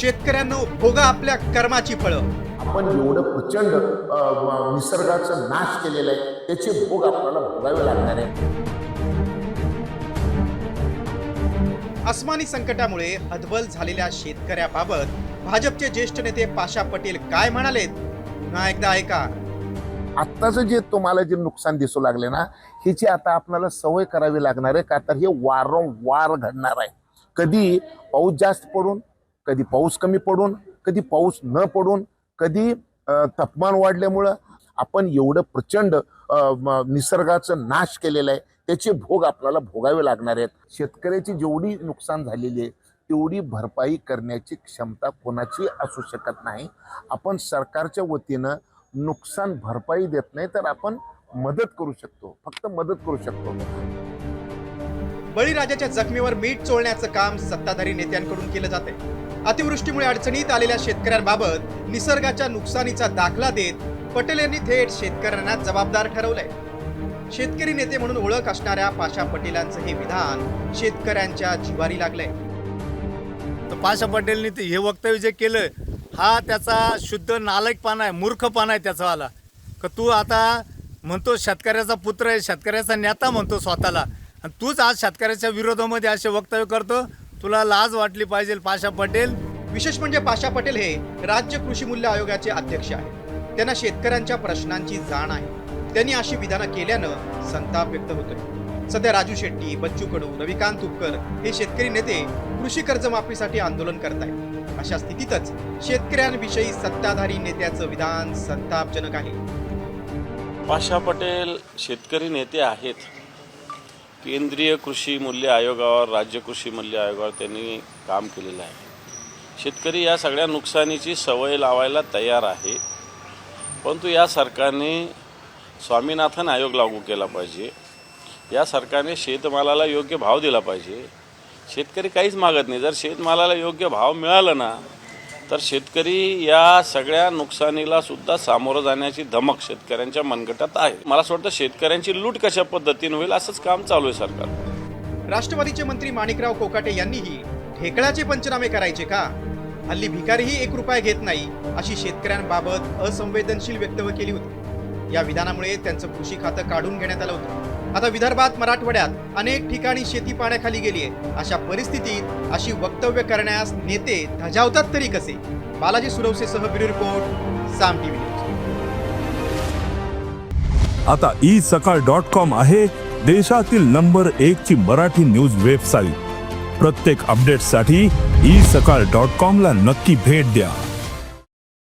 शेतकऱ्यांनो भोगा आपल्या कर्माची फळं. आपण एवढं प्रचंड निसर्गाचा नाश केलेला आहे त्याचे भोग आपल्याला भोगावे लागणार आहे. अस्मानी संकटामुळे हतबल झालेल्या शेतकऱ्याबाबत भाजपचे ज्येष्ठ नेते पाशा पटेल काय म्हणालेत? पुन्हा एकदा ऐका. आत्ताचं जे तुम्हाला जे नुकसान दिसू लागले ना ह्याची आता आपल्याला सवय करावी लागणार आहे का तर हे वारंवार घडणार आहे. कधी पाऊस जास्त पडून कधी पाऊस कमी पडून कधी पाऊस न पडून कधी तापमान वाढल्यामुळं आपण एवढं प्रचंड म- निसर्गाचं नाश केलेलं आहे. त्याचे भोग आपल्याला भोगावे लागणार आहेत. शेतकऱ्याची जेवढी नुकसान झालेली आहे तेवढी भरपाई करण्याची क्षमता कोणाची असू शकत नाही. आपण सरकारच्या वतीनं नुकसान भरपाई देत नाही तर आपण मदत करू शकतो. फक्त मदत करू शकतो. बळीराजाच्या जखमीवर मीठ चोळण्याचं काम सत्ताधारी नेत्यांकडून केलं जाते अतिवृष्टीमुळे अडचणीत आलेल्या शेतकऱ्यांबाबत निसर्गाच्या नुकसानीचा दाखला देत पटेल यांनी थेट शेतकऱ्यांना जबाबदार ठरवलंय. शेतकरी नेते म्हणून ओळख असणाऱ्या पाशा पटेलांचं हे विधान शेतकऱ्यांच्या जिवारी लागलंय. तर पाशा पटेलनी हे वक्तव्य जे केलं हा त्याचा शुद्ध नालायकपणा आहे मूर्खपणा आहे त्याचा आला का तू आता म्हणतो शेतकऱ्याचा पुत्र आहे शेतकऱ्याचा नेता म्हणतो स्वतःला. आणि तूच आज शेतकऱ्याच्या विरोधामध्ये असे वक्तव्य करतो तुला लाज वाटली पाहिजे पाशा पटेल? विशेष म्हणजे पाशा पटेल हे राज्य कृषी मूल्य आयोगाचे अध्यक्ष आहेत. त्यांना शेतकऱ्यांच्या प्रश्नांची जाण आहे. त्यांनी अशी विधानं केल्यानं संताप व्यक्त होतोय. सध्या राजू शेट्टी बच्चू कडू रविकांत तुपकर हे शेतकरी नेते कृषी कर्जमाफीसाठी आंदोलन करतायत. अशा स्थितीतच शेतकऱ्यांविषयी सत्ताधारी नेत्याचं विधान संतापजनक आहे. पाशा पटेल शेतकरी नेते आहेत. केंद्रीय कृषी मूल्य आयोगावर राज्य कृषी मूल्य आयोगावर त्यांनी काम केलेलं आहे. शेतकरी या सगळ्या नुकसानीची सवय लावायला तयार आहे. परंतु या सरकारने स्वामीनाथन आयोग लागू केला पाहिजे. या सरकारने शेतमालाला योग्य भाव दिला पाहिजे. शेतकरी काहीच मागत नाही. जर शेतमालाला योग्य भाव मिळाला ना तर शेतकरी या सगळ्या नुकसानीला सुद्धा सामोरं जाण्याची धमक शेतकऱ्यांच्या मनगटात आहे. मला असं वाटतं शेतकऱ्यांची लूट कशा पद्धतीने होईल असंच काम चालू आहे सरकार. राष्ट्रवादीचे मंत्री माणिकराव कोकाटे यांनीही ढेकळाचे पंचनामे करायचे का? हल्ली भिकारीही एक रुपया घेत नाही अशी शेतकऱ्यांबाबत असंवेदनशील वक्तव्य केली होती. या विधानामुळे त्यांचं कृषी खातं काढून घेण्यात आलं होतं. आता विदर्भात मराठवाड्यात अनेक ठिकाणी शेती पाण्याखाली गेली आहे. अशा परिस्थितीत अशी वक्तव्य करण्यास नेते धजावतात तरी कसे? Balaji सुरवसेसह bureau report Saam TV news. आता ई सकाळ डॉट कॉम आहे देशातील नंबर एक ची मराठी न्यूज वेबसाईट. प्रत्येक अपडेटसाठी ई सकाळ डॉट कॉम ला नक्की भेट द्या.